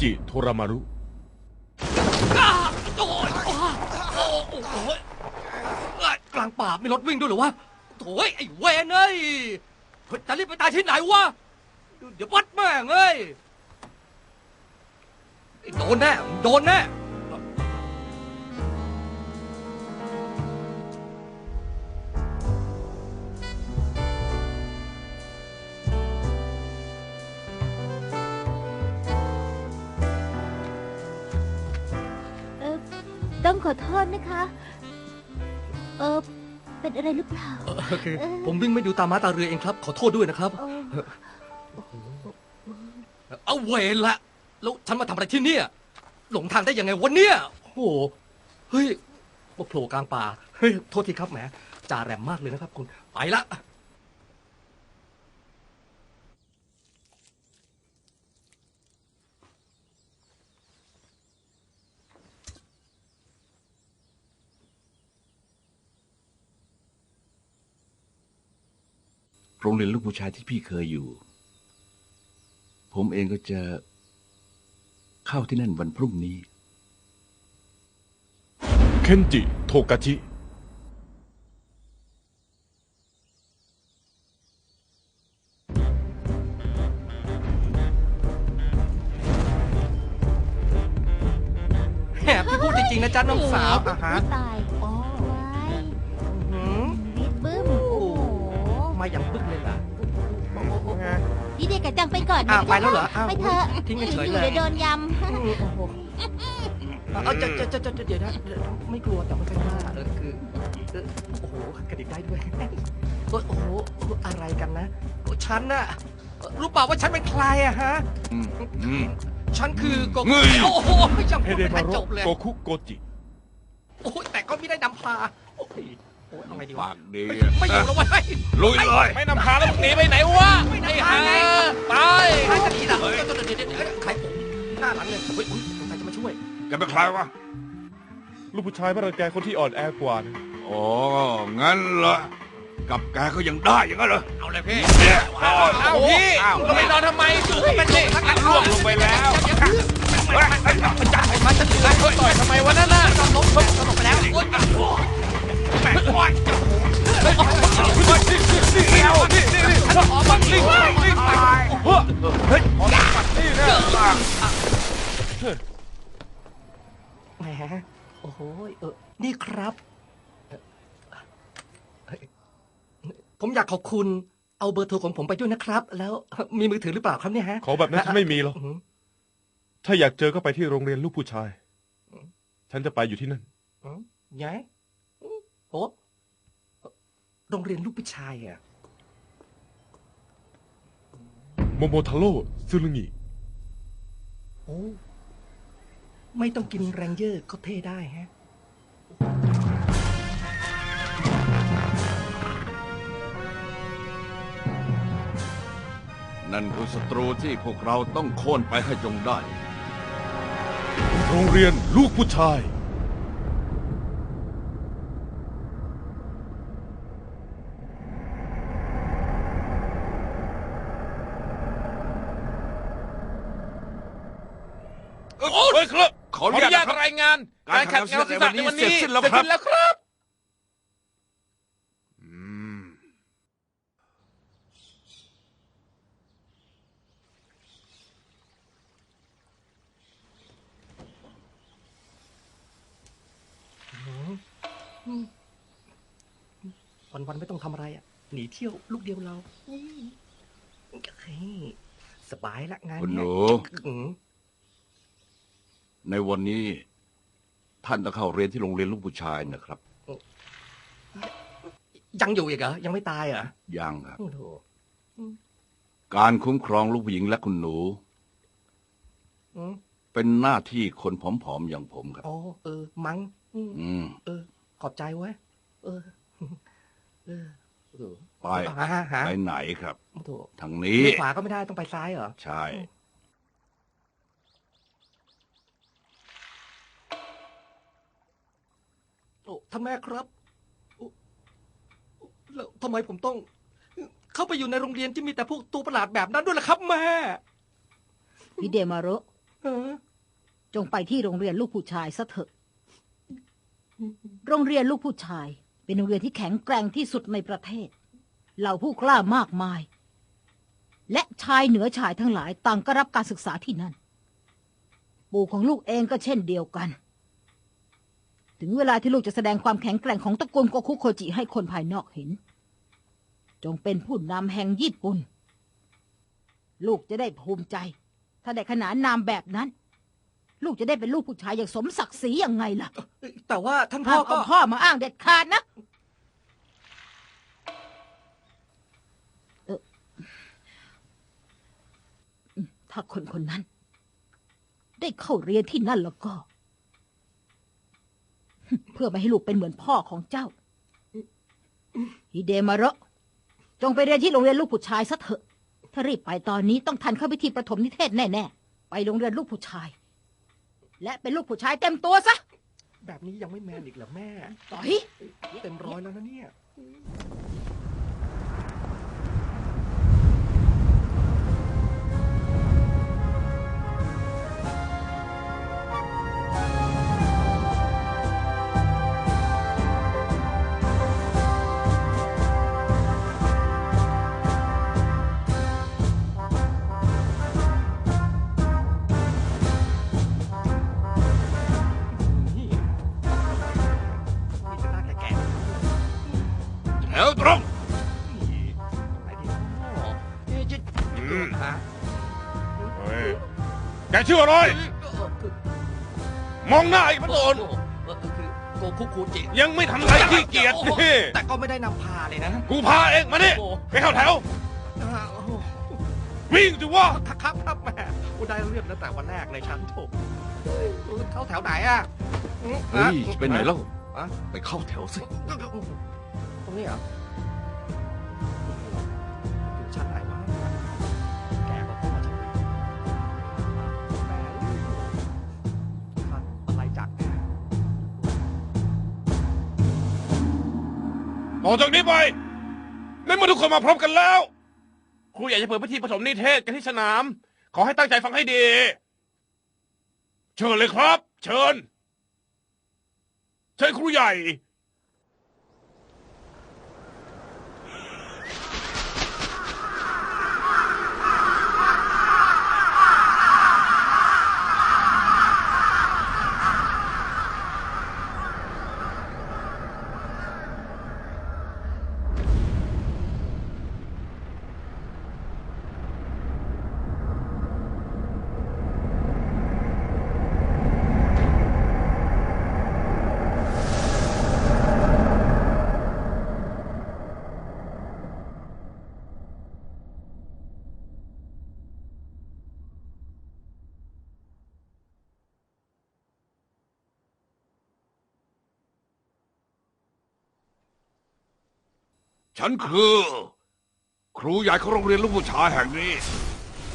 จิโทรามารุ โอ้ยโอ้ยโอ้ยโอ้ยเอ้ยกลางป่ามีรถวิ่งด้วยเหรือวะโถ่ไอ้เวนเอ้ยเฮ้ยจะรีบไปตายที่ไหนวะ เดี๋ยววัดแม่งเอ้ยไอ้โดนแน่โดนแน่ ขอโทษนะคะ เออเป็นอะไรหรือเปล่าเออคือผมวิ่งไม่ดูตามม้าตาเรือเองครับ ขอโทษด้วยนะครับ เออเอาเวรละ แล้วฉันมาทำอะไรที่เนี่ย หลงทางได้ยังไงวันเนี้ยโอ้โห เฮ้ยมาโผล่กลางป่า เฮ้ย โทษทีครับแหมจ่าแรมมากเลยนะครับคุณ ไปละ โรงเรียนลูกผู้ชายที่พี่เคยอยู่ ผมเองก็จะเข้าที่นั่นวันพรุ่งนี้ เคนจิ โทกาจิแหมพี่พูดจริงๆนะจ๊ะน้องสาวอะฮะตายโอ้ย มาอย่างบึ้งเลยล่ะพี่เด็กกับจังไปก่อนนะอ้าวไปแล้วเหรออ้าวไปเถอะทิ้งเฉยๆอยู่เลย เดี๋ยวโดนยอืมโอ้โหเอาจะจะจะจะเดี๋ยวนะเดี๋ยวไม่กลัวแต่ไม่ค่อยกล้าเออคือเออโอ้โหกระดิกได้ด้วยเออโอ้โหอะไรกันนะโอ้ฉันน่ะรู้เปล่าว่าฉันเป็นใครอะฮะ อืมอืม ฉันคือโกเงย โอ้โหยังเฮพูดเดไม่มาทันรุจบเลย โกคุโกจิ โอ้ยแต่ก็ไม่ได้นำพาโอ้ย โอ้ยเอาไงดีวะปากดีไม่อะไม่อยู่แล้ววะเฮ้ยลุยเลย ไม่นำพาแล้วมึงหนีไปไหนวะไม่นำพาไงไปใครจะหนีล่ะเฮ้ยเดี๋ยวเดี๋ยวเดี๋ยวเดี๋ยวใครผมหน้าหลังเลยเฮ้ยอุ๊ยใครจะมาช่วยแกเป็นใครวะ ลูกผู้ชายไม่รังแกคนที่อ่อนแอกว่านะอ๋อ งั้นเหรอ กับแกก็ยังได้อย่างนั้นเหรอเอาเลยพี่เนี่ยอ้าวพี่เราไปนอนทำไมสูงเป็นนี่ทั้งนั้นล่วงลงไปแล้วจับให้มันจะถึงแล้วต่อยทำไมวะนั่นน่ะจอมล้มจมลงไปแล้วโอ๊ย แม่โอ๊ยเดียวนี่นี่นี่ฉันขอบ้างลิงลิงตายเฮ้ยขอปัดนี่นะแหมโอ้โหเออนี่ครับเอ่อผมอยากขอบคุณ เอาเบอร์โทรของผมไปด้วยนะครับ แล้วมีมือถือหรือเปล่าครับเนี่ยฮะขอแบบนั้นฉันไม่มีหรอกอื้อหือถ้าอยากเจอก็ไปที่โรงเรียนลูกผู้ชาย ฉันจะไปอยู่ที่นั่นอืมไงอืม โอ้โรงเรียนลูกผู้ชายอะ โมโมทาโร่ซึรุงิโอ้ ไม่ต้องกินแรงเยอะก็เท่ได้ฮะ นั่นคือศัตรูที่พวกเราต้องโค่นไปให้จงได้ โรงเรียนลูกผู้ชาย โอ้ยครับขอขอออนุนุญาญาตตครับรายงานการแข่งขันในวันนี้เสร็จสิ้นแล้วครับเสจสิ้นแล้วครับอืมวันวันๆไม่ต้องทำอะไรอะ หนีเที่ยวลูกเดียวเราอืมเฮ้ยสบายละงานคุณหเนี้นูยอืม ในวันนี้ท่านต้องเข้าเรียนที่โรงเรียนลูกผู้ชายนะครับ ยังอยู่อีกเหรอ ยังไม่ตายเหรอยังครับ โอ้โหการคุ้มครองลูกผู้หญิงและคุณหนู อืมเป็นหน้าที่คนผอมๆอย่างผมครับ อ๋อเออ มั้งอืมอืม เออ ขอบใจเว้ย เออ เออโอ้โหไปอ่าฮะฮะไปไหนครับ โอ้โหทางนี้ เลี้ยวขวาก็ไม่ได้ต้องไปซ้ายเหรอ ใช่โอ้ ท่านแม่ครับโอ้แล้วทำไมผมต้อง เข้าไปอยู่ในโรงเรียนที่มีแต่พวกตัวประหลาดแบบนั้นด้วยล่ะครับแม่พี่เดมารุเออจงไปที่โรงเรียนลูกผู้ชายซะเถอะ โรงเรียนลูกผู้ชาย เป็นโรงเรียนที่แข็งแกร่งที่สุดในประเทศ เหล่าผู้กล้ามากมาย และชายเหนือชายทั้งหลายต่างก็รับการศึกษาที่นั่น ปู่ของลูกเองก็เช่นเดียวกัน ถึงเวลาที่ลูกจะแสดงความแข็งแกร่งของตระกูลโกคุโคจิให้คนภายนอกเห็น จงเป็นผู้นำแห่งญี่ปุ่น ลูกจะได้ภูมิใจ ถ้าได้ขนานนามแบบนั้น ลูกจะได้เป็นลูกผู้ชายอย่างสมศักดิ์ศรียังไงล่ะ แต่ว่าท่านพ่ห้าอมก็ เอาพ่อมาอ้างเด็ดขาดนะเอออืมถ้าคนคนนั้น ได้เข้าเรียนที่นั่นแล้วก็ เพื่อไม่ให้ลูกเป็นเหมือนพ่อของเจ้าฮิเดมาระจงไปเรียนที่โรงเรียนลูกผู้ชายซะเถอะ ถ้ารีบไปตอนนี้ต้องทันเข้าพิธีประถมนิเทศแน่ๆ ไปโรงเรียนลูกผู้ชาย และเป็นลูกผู้ชายเต็มตัวซะ แบบนี้ยังไม่แมนอีกเหรอแม่ ต่อย เต็มร้อยแล้วนะเนี่ย แกชื่ออะไร มองหน้าอีกมันโดนเออคือโกคุคูจิยังไม่ทำอะไรขี้เกียจโอ้โหนี่แต่ก็ไม่ได้นำพาเลยนะกูพาเองมานี่โอ้โหไปเข้าแถวอ่าโอ้โหวิ่งสิว่าครับครับครับแหม่กูได้เรื่องตั้งแต่วันแรกเลยฉันถูกเข้าแถวไหนอะอืมเฮ้ยอะไปไหนแล้วอะไปเข้าแถวสิตรงนี้เหรอ ต่อจากนี้ไปในเมื่อทุกคนมาพร้อมกันแล้ว ครูอยากจะเปิดพิธีผสมนิเทศกันที่สนาม ขอให้ตั้งใจฟังให้ดี เชิญเลยครับ เชิญ เชิญครูใหญ่ ฉันคือ ครูใหญ่ของโรงเรียนลูกผู้ชายแห่งนี้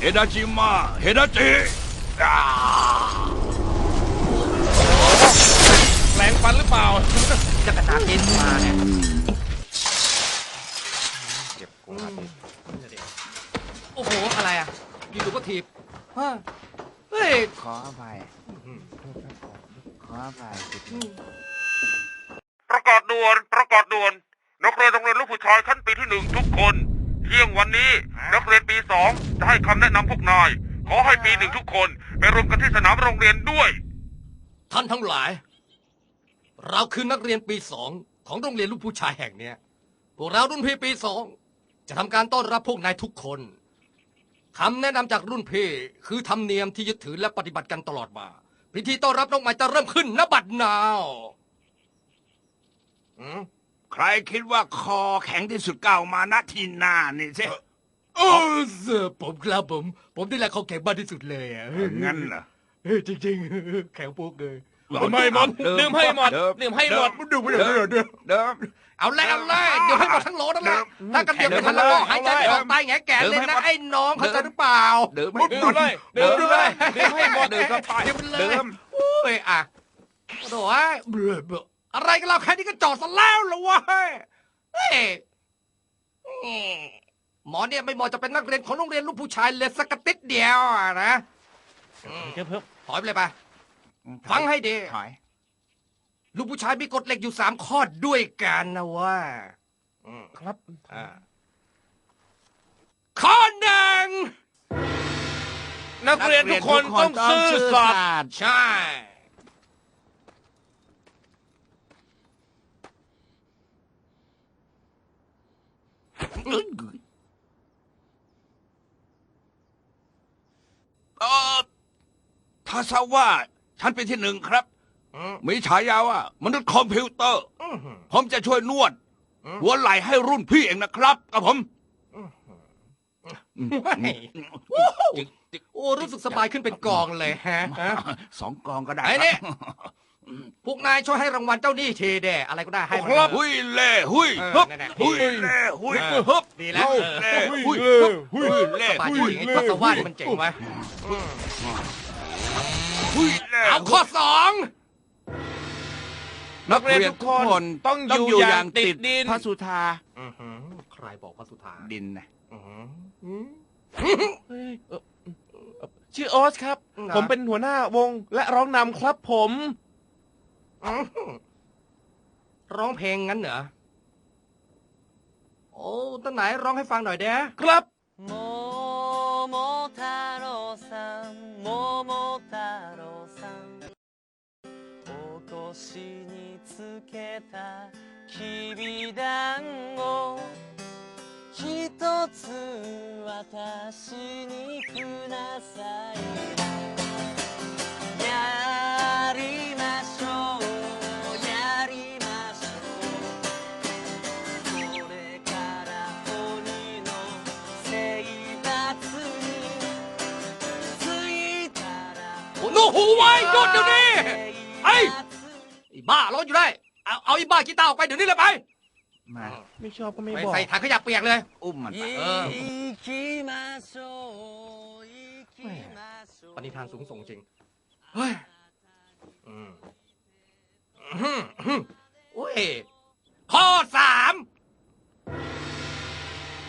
เฮดาจิมะเฮดาจิอ่าแรงฟันหรือเปล่า จะกระจายเกณฑ์มาเนี่ยเจ็บกว่าโอ้โห อะไรอะอยู่ๆก็ถีบฮะเฮ้ยขออภัยขออภัย ประกาศด่วน ประกาศด่วน นักเรียนโรงเรียนลูกผู้ชายชั้นปีที่หนึ่งทุกคน เที่ยงวันนี้นักเรียนปีสองจะให้คำแนะนำพวกนาย ขอให้ปีหนึ่งทุกคนไปรวมกันที่สนามโรงเรียนด้วย ท่านทั้งหลาย เราคือนักเรียนปีสองของโรงเรียนลูกผู้ชายแห่งเนี้ย พวกเรารุ่นพี่ปีสองจะทำการต้อนรับพวกนายทุกคนคำแนะนำจากรุ่นพี่คือธรรมเนียมที่ยึดถือและปฏิบัติกันตลอดมา พิธีต้อนรับน้องใหม่จะเริ่มขึ้นณบัดนาว อืม ใครคิดว่าคอแข็งที่สุดก้าวมาณที่หน้านี่สิโอ้เสอผมครับผม ผมนี่แหละเขาแข็งบ้านที่สุดเลยอะงั้นเหรอเฮ้ยจริงๆ แข็งปุ๊กเลยดื่มให้หมดดื่มให้หมดดื่มให้หมดดูไม่ได้เด้อเดิมเอาเลยเอาเลยเดี๋ยวให้หมดทั้งโหลนั่นแหละถ้ากันเดียวไม่ทันแล้วก็หายใจไม่ออกตายแงแก่เลยนะไอ้น้องเข้าใจหรือเปล่าเดิมดื่มเลยดื่มเลยดื่มให้หมดเดิมก็ไปดื่มเลยเดิมโอ้ยอะโถ่ยเบื่อเบื่อ อะไรกันเราแค่นี้ก็จอดซะแล้วเหรอวะเฮ้ยเฮ้ยหมอเนี่ยไม่เหมาะจะเป็นนักเรียนของโรงเรียนลูกผู้ชายเลยสักกระติดเดียวอะนะเพิ่มเพิ่มถอยไปเลยไป ฟังให้ดี ถอย ลูกผู้ชายมีกฎเหล็กอยู่สามข้อด้วยกันนะว่าอืม ครับ อ่าข้อหนึ่งนักเรียนทุกคนต้องซื่อสัตย์ตย์ใช่ เออถ้าทราบว่า ฉันเป็นที่หนึ่งครับ อืมมีฉายาว่ามนุษย์คอมพิวเตอร์ อื้อหือ ผมจะช่วยนวด อืม หัวไหล่ให้รุ่นพี่เองนะครับกับผมโอ้รู้สึกสบายขึ้นเป็นกองเลยฮะสองกองก็ได้ไอ้นี่ พวกนายช่วยให้รางวัลเจ้าหนี้ทีเดอะไรก็ได้ให้มาครับ หุยเล่หุยเออฮึบนั่นแหละหุยเล่หุยเออฮึบดีแล้วหุยเอเล่อหุยเล่ฮึบหุหุยยเล่สบายจริงๆพัสวาดมันเจ๋งไหมหุยเล่เอาข้อสองนักเรียนทุกคนต้องอยู่อย่างติดดินพระสุธาใครบอกว่าสุธาดินนะเฮ้ยเอ่อเอ่อชื่อออสครับ ผมเป็นหัวหน้าวงและร้องนำครับผม ร้องเพลงงั้นเหรอ โอ้ตั้งไหนร้องให้ฟังหน่อยเด้ ครับ 桃太郎さん桃太郎さんお腰につけたきびだんごひとつ私にくださいや หยุดเดี๋ยวนี้ไอ้ไอ้บ้าร้องอยู่ได้ เอาเอาไอ้บ้ากีตาร์ออกไปเดี๋ยวนี้เลยไปมาไม่ชอบก็ไม่บอกใส่ถังขยะเปียกเลย อุ้มมันไปเออปณิธานสูงส่งจริง เฮ้ยอืมอื้อุ้ย ข้อสาม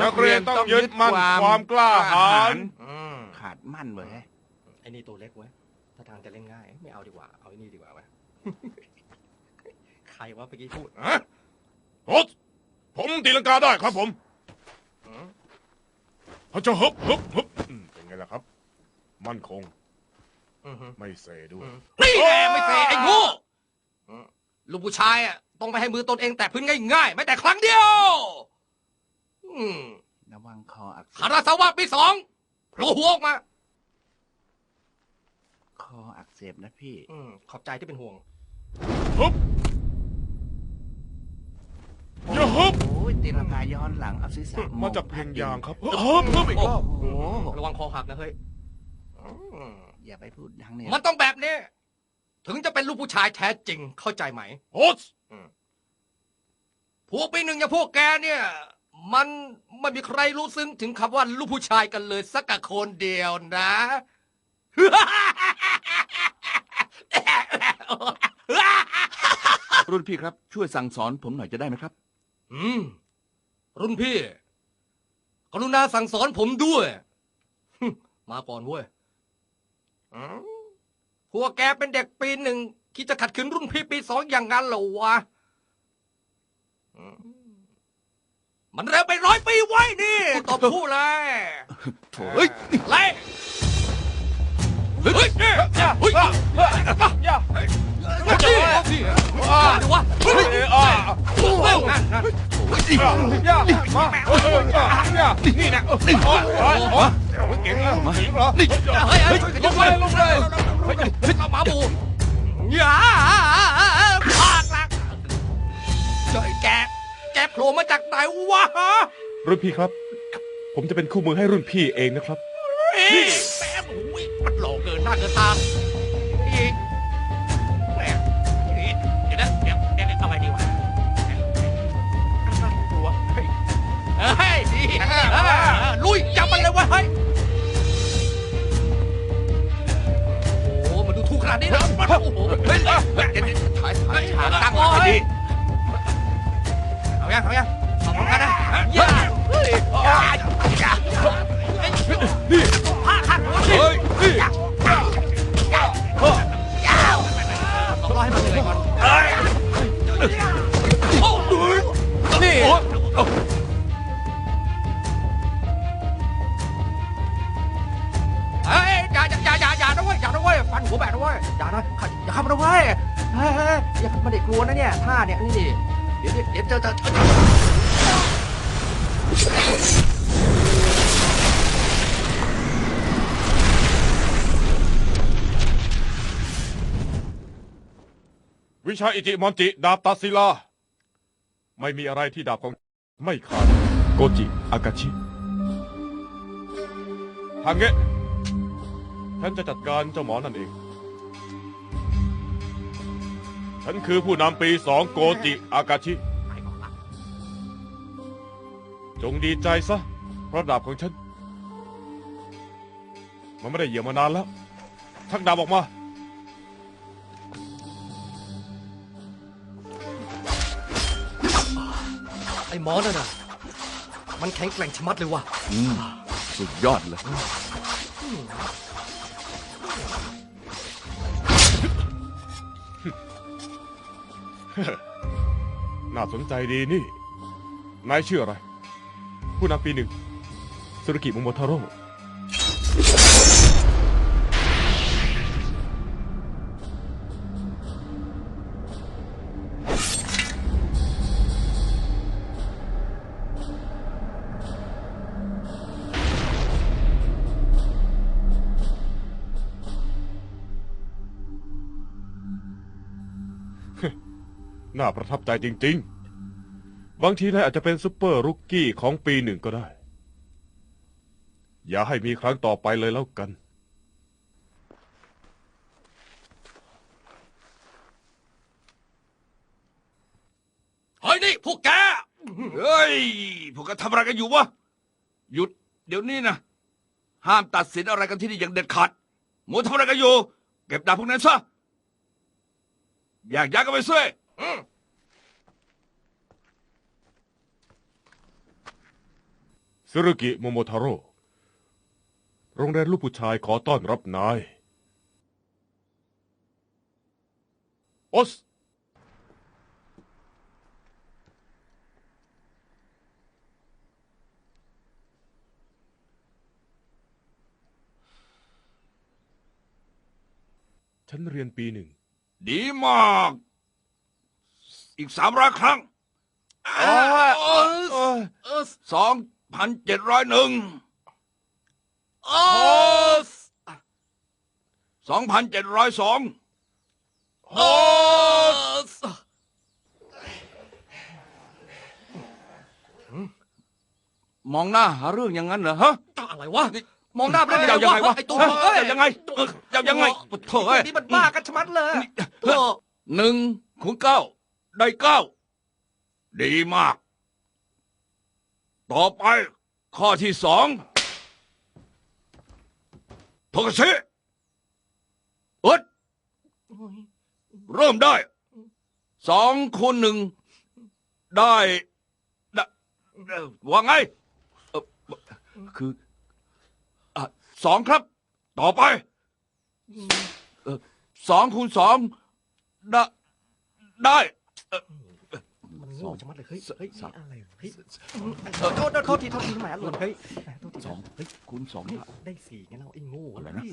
นักเรียนต้องยึดมั่นความกล้าหาญขาดมั่นเลยไอ้นี่ตัวเล็กเว้ย ถ้าทางจะเล่นง่าย ไม่เอาดีกว่า เอาไอ้นี่ดีกว่าเว้ยใครวะเมื่อกี้พูดฮะโอ๊ตผมตีลังกาได้ครับผมเขาจะฮึบฮึบฮึบอืมเป็นไงล่ะครับ มั่นคงอือหือไม่เซด้วยนี่แน่ไม่เฟไอ้โง่ลูกผู้ชายอะต้องไปให้มือตนเองแตะพื้นง่ายๆ ไม่แต่ครั้งเดียว อืมระวังคออักเสคาบราสาวะปีสองโผล่หัวออกมา คออักเสบนะพี่ อืมขอบใจที่เป็นห่วงฮึบอย่าฮึบโอ้ยตีลังกาย้อนหลังเอาศีรษะมาจากเพลงยางครับฮึบฮึบอีกรอบโอ้โหระวังคอหักนะเฮ้ยอืมอย่าไปพูดดังเนี่ยมันต้องแบบนี้ ถึงจะเป็นลูกผู้ชายแท้จริงเข้าใจไหมโอ๊ตพวกปีหนึ่งอย่างพวกแกเนี่ย มันไม่มีใครรู้ซึ้งถึงคำว่าลูกผู้ชายกันเลยสักกับคนเดียวนะ รุ่นพี่ครับ ช่วยสั่งสอนผมหน่อยจะได้ไหมครับ อืม รุ่นพี่ กรุณาสั่งสอนผมด้วยฮึมาก่อนเว้ยอืมพวกแกเป็นเด็กปีหนึ่งคิดจะขัดขืนรุ่นพี่ปีสองอย่างนั้นเหรอวะอืมมันเร็วไปร้อยปีไว้นี่ตบคู่เลยโถเฮ้ยไล่ รุ่นพี่ครับ ผมจะเป็นคู่มือให้รุ่นพี่เองนะครับเฮ้ยแป๊บอุ้ย มันหล่อเกินหน้าเกินตาอีกแหมเดี๋ยวนะเดี๋ยวเดี๋ยวเอาไปดีวะตัวเฮ้ยเฮ้ยดีเออลุยจับมันเลยเวะเฮ้ยโอ้โหมันดูถูกขนาดนี้นะโอ้โหเฮ้ยเดี๋ยวๆถอยถอยหาถอยตั้งตั้ไงไว้ให้ให้ดีเอายังเอายังเอาพร้อมกันนะเฮ้ยเฮ้ยาอิจิมอนจิ ดาบตาศิลา ไม่มีอะไรที่ดาบของไม่ขาด โกจิอากาชิทางเงะฉันจะจัดการเจ้าหมอนั่นเอง ฉันคือผู้นำปีสองโกจิอากาชิ จงดีใจซะ เพราะดาบของฉัน มันไม่ได้เหยียบมานานแล้วชักดาบออกมา อ้หมอนั่นน่ะ มันแข็งแกร่งชะมัดเลยว่ะ อืมสุดยอดเลย น่าสนใจดีนี่ นายชื่ออะไร ผู้นำปีหนึ่งสุรกิโมโมทาโร่ น่าประทับใจจริง ๆ บางทีนายอาจจะเป็นซุปเปอร์รุกกี้ของปีหนึ่งก็ได้ อย่าให้มีครั้งต่อไปเลยแล้วกัน เฮ้ยนี่พวกแก เฮ้ย พวกแกทำอะไรกันอยู่วะ หยุด เดี๋ยวนี้นะ ห้ามตัดสินอะไรกันที่นี่อย่างเด็ดขาดหมูทำอะไรกันอยู่ เก็บดาบพวกนั้นซะ อยากย้ายกันไปซิ สุรุกิโมโมทาโร่โรงเรียนลูกผู้ชายขอต้อนรับนายโอสฉันเรียนปีหนึ่ง ดีมาก อีกสามร้อยครั้งสอง พันเจ็ดร้อยหนึ่งสองพันเจ็ดร้อยสองมองหน้าหาเรื่องอย่างนั้นเหรอฮะ อะไรวะมองหน้าไม่ได้เจ้ายังไงวะไอ้ตัวฮะเอ้ย เจ้ายังไงเออเจ้ายังไงโถ่เอ้ย นี่มันบ้ากันชะมัดเลยโถ่ หนึ่งคูณเก้าได้เก้าดีมาก ต่อไป ข้อที่สองโทกชิเอิดเริ่มได้ สองคูณหนึ่งได้ได้ว่าไง คืออสองครับ ต่อไปสองคูณสองได้ได้ โง่ชะมัดเลยเฮ้ยเฮ้ยสามอะไรเฮ้ยโทษโทษโทษทีโทษทีแหมหล่นเฮ้ยโทษทีสองเฮ้ยคูณสองเฮ้ยได้ได้สี่ไงเราไอ้โง่อะไรนะเฮ้ย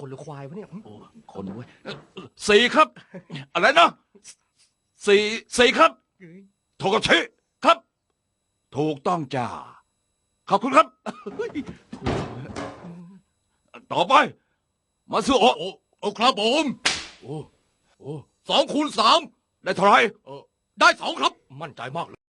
คนหรือควายวะเนี่ยโอ้คนเว้ยเอ่อสี่ครับ อะไรนะสี่สี่ครับโทกชิครับ ถูกต้องจ้าขอบคุณครับเฮ้ยถูกต่อไป มาซื้อโอโอ้โอ้ครับผมโอ้โอ้สองคูณสามได้เท่าไหรเออ ได้สองครับ มั่นใจมากเลย